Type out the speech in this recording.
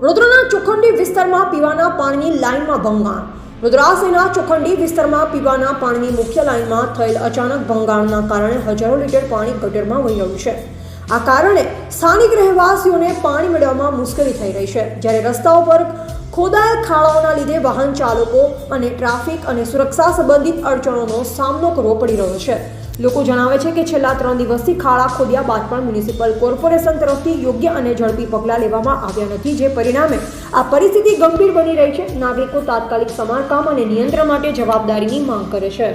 વડોદરાના ચોખંડી વિસ્તારમાં પીવાના પાણીની લાઇનમાં ભંગાણ. વડોદરાસીના ચોખંડી વિસ્તારમાં પીવાના પાણીની મુખ્ય લાઇનમાં થયેલ અચાનક ભંગાણના કારણે હજારો લીટર પાણી ગટરમાં વહી રહ્યું છે. આ કારણે સ્થાનિક રહેવાસીઓને પાણી મેળવવામાં મુશ્કેલી થઈ રહી છે. જ્યારે રસ્તાઓ પર ખોદાયેલ ખાડાઓના લીધે વાહન ચાલકો અને ટ્રાફિક અને સુરક્ષા સંબંધિત અડચણોનો સામનો કરવો પડી રહ્યો છે. લોકો જણાવે છે કે છેલ્લા ત્રણ દિવસથી ખાડા ખોદ્યા બાદ પણ મ્યુનિસિપલ કોર્પોરેશન તરફથી યોગ્ય અને ઝડપી પગલાં લેવામાં આવ્યા નથી, જે પરિણામે આ પરિસ્થિતિ ગંભીર બની રહી છે. નાગરિકો તાત્કાલિક સમારકામ અને નિયંત્રણ માટે જવાબદારીની માંગ કરે છે.